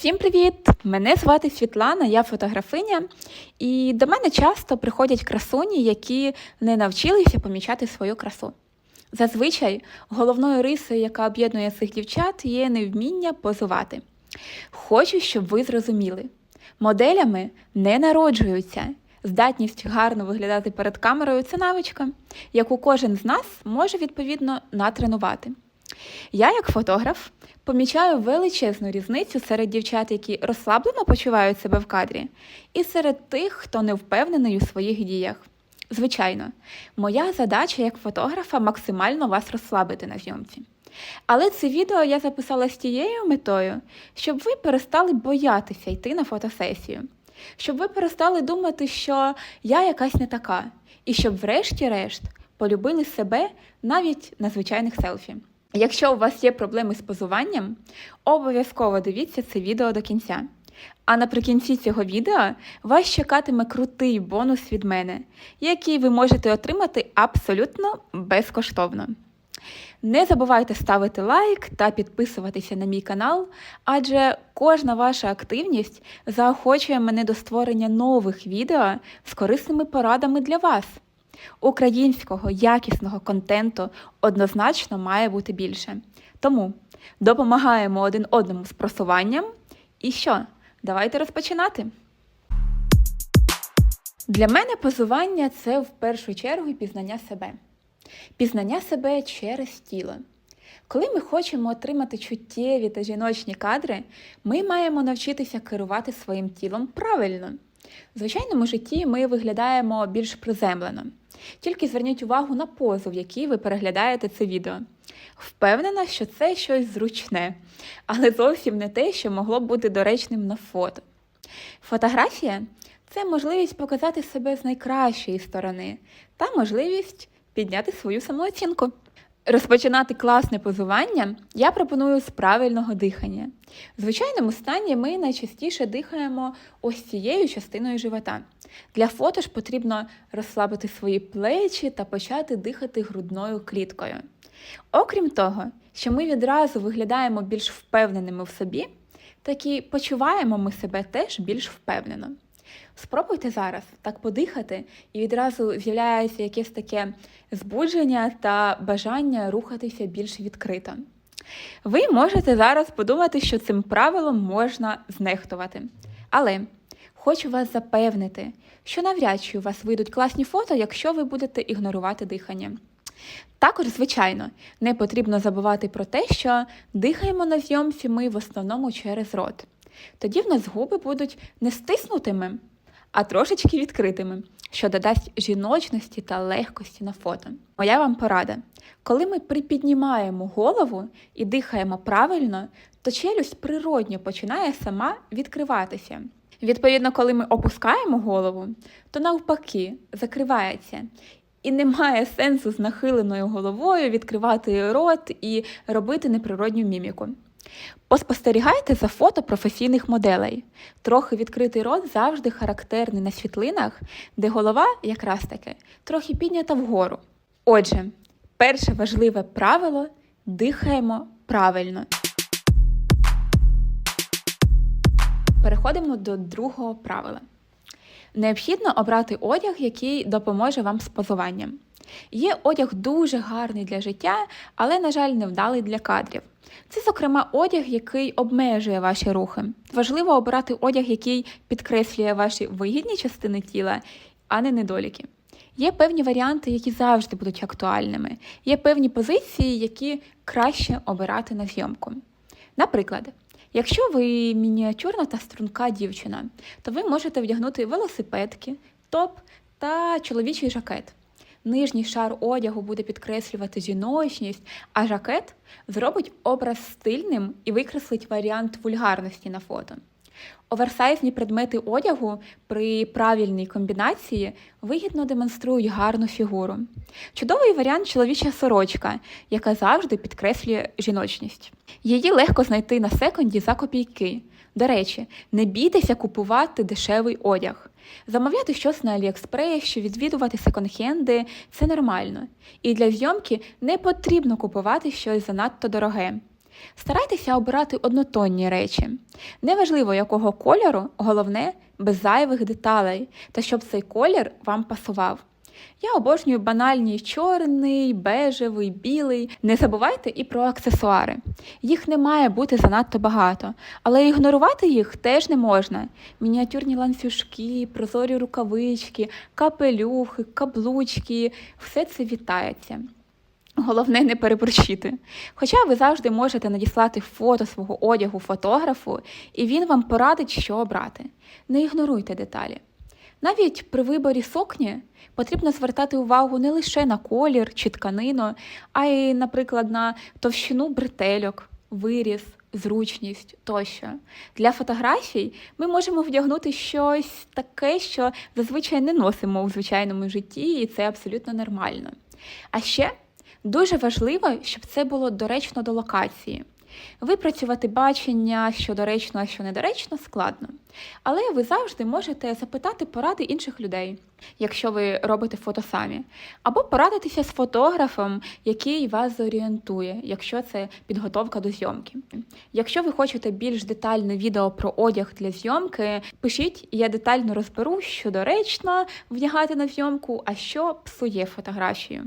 Всім привіт! Мене звати Світлана, я фотографиня, і до мене часто приходять красуні, які не навчилися помічати свою красу. Зазвичай головною рисою, яка об'єднує цих дівчат, є невміння позувати. Хочу, щоб ви зрозуміли: моделями не народжуються. Здатність гарно виглядати перед камерою це навичка, яку кожен з нас може відповідно натренувати. Я, як фотограф, помічаю величезну різницю серед дівчат, які розслаблено почувають себе в кадрі, і серед тих, хто не впевнений у своїх діях. Звичайно, моя задача як фотографа максимально вас розслабити на зйомці. Але це відео я записала з тією метою, щоб ви перестали боятися йти на фотосесію, щоб ви перестали думати, що я якась не така, і щоб, врешті-решт, полюбили себе навіть на звичайних селфі. Якщо у вас є проблеми з позуванням, обов'язково дивіться це відео до кінця. А наприкінці цього відео вас чекатиме крутий бонус від мене, який ви можете отримати абсолютно безкоштовно. Не забувайте ставити лайк та підписуватися на мій канал, адже кожна ваша активність заохочує мене до створення нових відео з корисними порадами для вас. Українського якісного контенту однозначно має бути більше. Тому допомагаємо один одному з просуванням. І що? Давайте розпочинати. Для мене позування це в першу чергу пізнання себе. Пізнання себе через тіло. Коли ми хочемо отримати чуттєві та жіночні кадри, ми маємо навчитися керувати своїм тілом правильно. В звичайному житті ми виглядаємо більш приземлено. Тільки зверніть увагу на позу, в якій ви переглядаєте це відео. Впевнена, що це щось зручне, але зовсім не те, що могло б бути доречним на фото. Фотографія це можливість показати себе з найкращої сторони та можливість підняти свою самооцінку. Розпочинати класне позування я пропоную з правильного дихання. В звичайному стані ми найчастіше дихаємо ось цією частиною живота. Для фото ж потрібно розслабити свої плечі та почати дихати грудною кліткою. Окрім того, що ми відразу виглядаємо більш впевненими в собі, так і почуваємо ми себе теж більш впевнено. Спробуйте зараз так подихати, і відразу з'являється якесь таке збудження та бажання рухатися більш відкрито. Ви можете зараз подумати, що цим правилом можна знехтувати. Але хочу вас запевнити, що навряд чи у вас вийдуть класні фото, якщо ви будете ігнорувати дихання. Також, звичайно, не потрібно забувати про те, що дихаємо на зйомці ми в основному через рот. Тоді в нас губи будуть не стиснутими, а трошечки відкритими, що додасть жіночності та легкості на фото. Моя вам порада: коли ми припіднімаємо голову і дихаємо правильно, то челюсть природньо починає сама відкриватися. Відповідно, коли ми опускаємо голову, то навпаки закривається. І немає сенсу з нахиленою головою відкривати рот і робити неприродню міміку. Поспостерігайте за фото професійних моделей. Трохи відкритий рот завжди характерний на світлинах, де голова якраз таки трохи піднята вгору. Отже, перше важливе правило дихаємо правильно. Переходимо до другого правила. Необхідно обрати одяг, який допоможе вам з позуванням. Є одяг дуже гарний для життя, але, на жаль, невдалий для кадрів. Це, зокрема, одяг, який обмежує ваші рухи. Важливо обирати одяг, який підкреслює ваші вигідні частини тіла, а не недоліки. Є певні варіанти, які завжди будуть актуальними. Є певні позиції, які краще обирати на зйомку. Наприклад, якщо ви мініатюрна та струнка дівчина, то ви можете вдягнути велосипедки, топ та чоловічий жакет. Нижній шар одягу буде підкреслювати жіночність, а жакет зробить образ стильним і викреслить варіант вульгарності на фото. Оверсайзні предмети одягу при правильній комбінації вигідно демонструють гарну фігуру. Чудовий варіант чоловіча сорочка, яка завжди підкреслює жіночність. Її легко знайти на секунді за копійки. До речі, не бійтеся купувати дешевий одяг. Замовляти щось на Аліекспрес чи відвідувати секонд-хенди – це нормально. І для зйомки не потрібно купувати щось занадто дороге. Старайтеся обирати однотонні речі. Неважливо, якого кольору, головне без зайвих деталей, та щоб цей колір вам пасував. Я обожнюю банальні чорний, бежевий, білий. Не забувайте і про аксесуари. Їх не має бути занадто багато, але ігнорувати їх теж не можна. Мініатюрні ланцюжки, прозорі рукавички, капелюхи, каблучки все це вітається. Головне не переборщити. Хоча ви завжди можете надіслати фото свого одягу фотографу, і він вам порадить, що обрати. Не ігноруйте деталі. Навіть при виборі сукні потрібно звертати увагу не лише на колір чи тканину, а й, наприклад, на товщину бретельок, виріз, зручність тощо. Для фотографій ми можемо вдягнути щось таке, що зазвичай не носимо у звичайному житті, і це абсолютно нормально. А ще дуже важливо, щоб це було доречно до локації. Випрацювати бачення, що доречно, а що недоречно, складно. Але ви завжди можете запитати поради інших людей, якщо ви робите фото самі, або порадитися з фотографом, який вас зорієнтує, якщо це підготовка до зйомки. Якщо ви хочете більш детальне відео про одяг для зйомки, пишіть, я детально розберу, що доречно вдягати на зйомку, а що псує фотографію.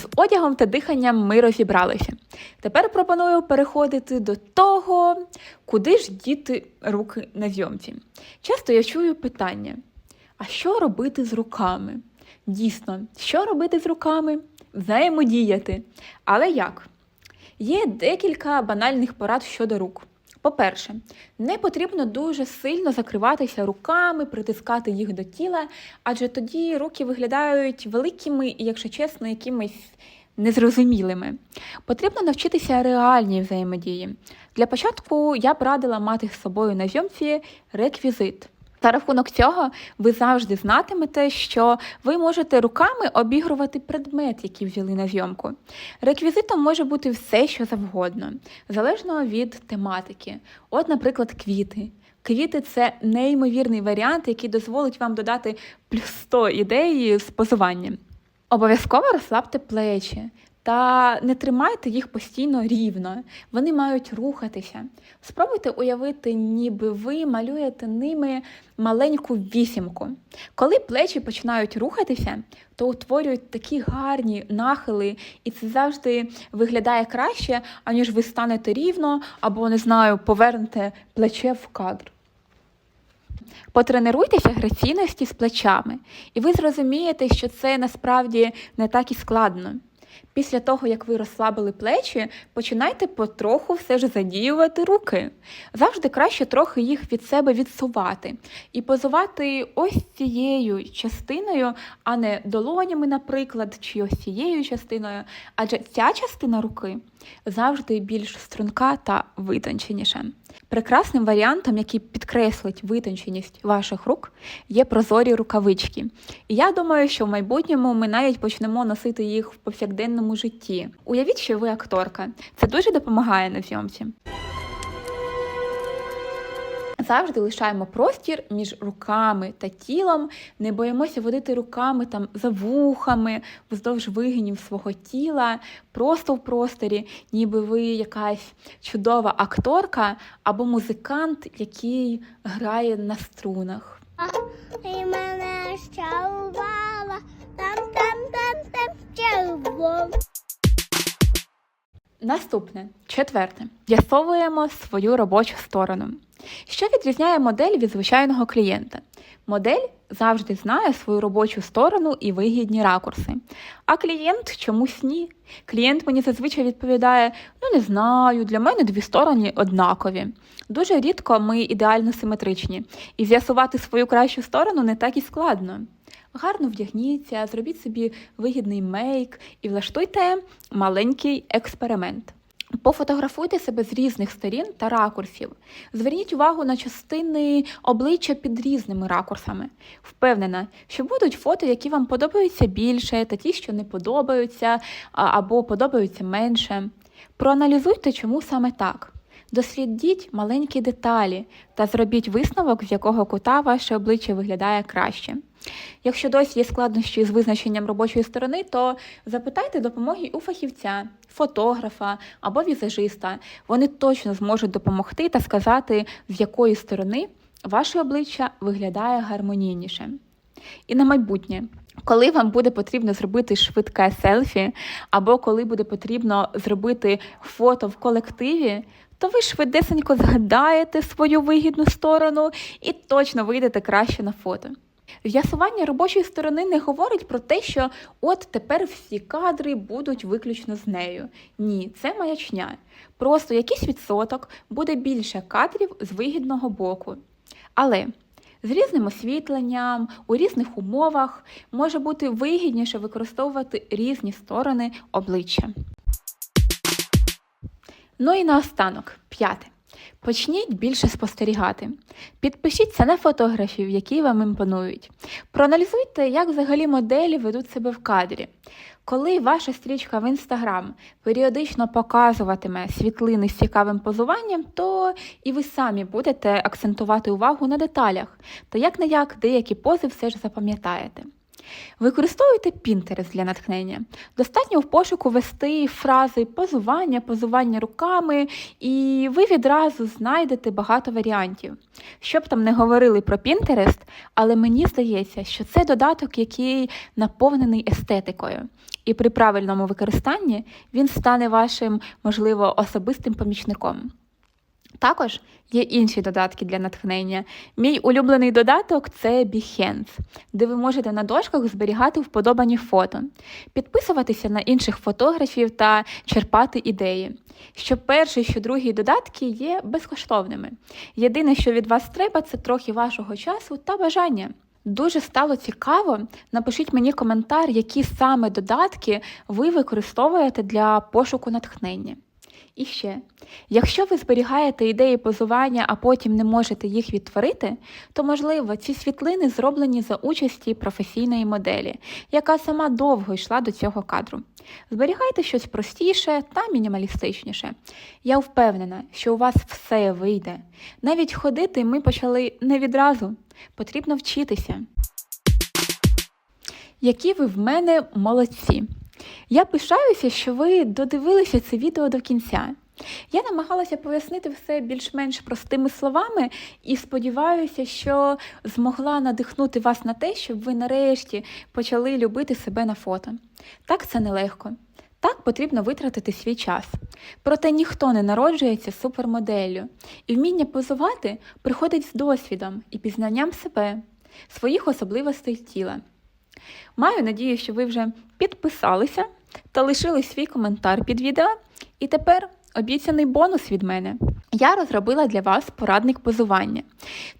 З одягом та диханням ми розібралися. Тепер пропоную переходити до того, куди ж діти руки на зйомці. Часто я чую питання: а що робити з руками? Дійсно, що робити з руками? Взаємодіяти. Але як? Є декілька банальних порад щодо рук. По-перше, не потрібно дуже сильно закриватися руками, притискати їх до тіла, адже тоді руки виглядають великими і, якщо чесно, якимись незрозумілими. Потрібно навчитися реальній взаємодії. Для початку я б радила мати з собою на зйомці реквізит. За рахунок цього ви завжди знатимете, що ви можете руками обігрувати предмет, який взяли на зйомку. Реквізитом може бути все, що завгодно, залежно від тематики. От, наприклад, квіти. Квіти це неймовірний варіант, який дозволить вам додати плюс 100 ідей з позуванням. Обов'язково розслабте плечі. Та не тримайте їх постійно рівно, вони мають рухатися. Спробуйте уявити, ніби ви малюєте ними маленьку вісімку. Коли плечі починають рухатися, то утворюють такі гарні нахили, і це завжди виглядає краще, аніж ви станете рівно або, не знаю, повернете плече в кадр. Потренуйтеся граційності з плечами, і ви зрозумієте, що це насправді не так і складно. Після того, як ви розслабили плечі, починайте потроху все ж задіювати руки. Завжди краще трохи їх від себе відсувати і позувати ось цією частиною, а не долонями, наприклад, чи ось цією частиною. Адже ця частина руки завжди більш струнка та витонченіша. Прекрасним варіантом, який підкреслить витонченість ваших рук, є прозорі рукавички. І я думаю, що в майбутньому ми навіть почнемо носити їх в повсякденному житті. Уявіть, що ви акторка. Це дуже допомагає на зйомці. Завжди лишаємо простір між руками та тілом, не боїмося водити руками там за вухами, вздовж вигинів свого тіла, просто в просторі, ніби ви якась чудова акторка або музикант, який грає на струнах. Мене там. Наступне, четверте, з'ясовуємо свою робочу сторону. Що відрізняє модель від звичайного клієнта? Модель завжди знає свою робочу сторону і вигідні ракурси. А клієнт чомусь ні. Клієнт мені зазвичай відповідає: ну не знаю, для мене дві сторони однакові. Дуже рідко ми ідеально симетричні, і з'ясувати свою кращу сторону не так і складно. Гарно вдягніться, зробіть собі вигідний мейк і влаштуйте маленький експеримент. Пофотографуйте себе з різних сторін та ракурсів. Зверніть увагу на частини обличчя під різними ракурсами. Впевнена, що будуть фото, які вам подобаються більше, та ті, що не подобаються або подобаються менше. Проаналізуйте, чому саме так. Дослідіть маленькі деталі та зробіть висновок, з якого кута ваше обличчя виглядає краще. Якщо досі є складнощі з визначенням робочої сторони, то запитайте допомоги у фахівця, фотографа або візажиста. Вони точно зможуть допомогти та сказати, з якої сторони ваше обличчя виглядає гармонійніше. І на майбутнє, коли вам буде потрібно зробити швидке селфі, або коли буде потрібно зробити фото в колективі, то ви швидесенько згадаєте свою вигідну сторону і точно вийдете краще на фото. З'ясування робочої сторони не говорить про те, що от тепер всі кадри будуть виключно з нею. Ні, це маячня. Просто якийсь відсоток буде більше кадрів з вигідного боку. Але з різним освітленням, у різних умовах може бути вигідніше використовувати різні сторони обличчя. Ну і наостанок, п'яте. Почніть більше спостерігати. Підпишіться на фотографів, які вам імпонують. Проаналізуйте, як взагалі моделі ведуть себе в кадрі. Коли ваша стрічка в Інстаграм періодично показуватиме світлини з цікавим позуванням, то і ви самі будете акцентувати увагу на деталях, та як не як деякі пози все ж запам'ятаєте. Використовуйте Pinterest для натхнення. Достатньо в пошуку ввести фрази позування, позування руками, і ви відразу знайдете багато варіантів. Щоб там не говорили про Pinterest, але мені здається, що це додаток, який наповнений естетикою. І при правильному використанні він стане вашим, можливо, особистим помічником. Також є інші додатки для натхнення. Мій улюблений додаток це Behance, де ви можете на дошках зберігати вподобані фото, підписуватися на інших фотографів та черпати ідеї. Що перший, що другий додатки є безкоштовними. Єдине, що від вас треба, це трохи вашого часу та бажання. Дуже стало цікаво. Напишіть мені коментар, які саме додатки ви використовуєте для пошуку натхнення. І ще, якщо ви зберігаєте ідеї позування, а потім не можете їх відтворити, то можливо ці світлини зроблені за участі професійної моделі, яка сама довго йшла до цього кадру. Зберігайте щось простіше та мінімалістичніше. Я впевнена, що у вас все вийде. Навіть ходити ми почали не відразу, потрібно вчитися. Які ви в мене молодці! Я пишаюся, що ви додивилися це відео до кінця. Я намагалася пояснити все більш-менш простими словами і сподіваюся, що змогла надихнути вас на те, щоб ви нарешті почали любити себе на фото. Так це нелегко. Так потрібно витратити свій час. Проте ніхто не народжується супермоделлю, і вміння позувати приходить з досвідом і пізнанням себе, своїх особливостей тіла. Маю надію, що ви вже підписалися та лишили свій коментар під відео. І тепер обіцяний бонус від мене. Я розробила для вас порадник позування.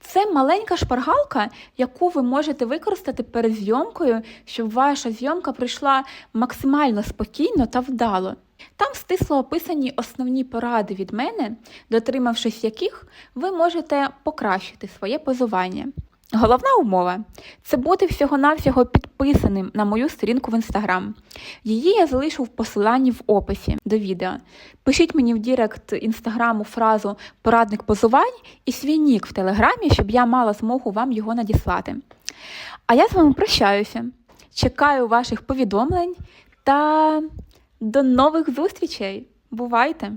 Це маленька шпаргалка, яку ви можете використати перед зйомкою, щоб ваша зйомка пройшла максимально спокійно та вдало. Там стисло описані основні поради від мене, дотримавшись яких ви можете покращити своє позування. Головна умова це бути всього-навсього підписаним на мою сторінку в інстаграм. Її я залишу в посиланні в описі до відео. Пишіть мені в Дірект інстаграму фразу порадник позувань і свій нік в телеграмі, щоб я мала змогу вам його надіслати. А я з вами прощаюся. Чекаю ваших повідомлень та до нових зустрічей. Бувайте!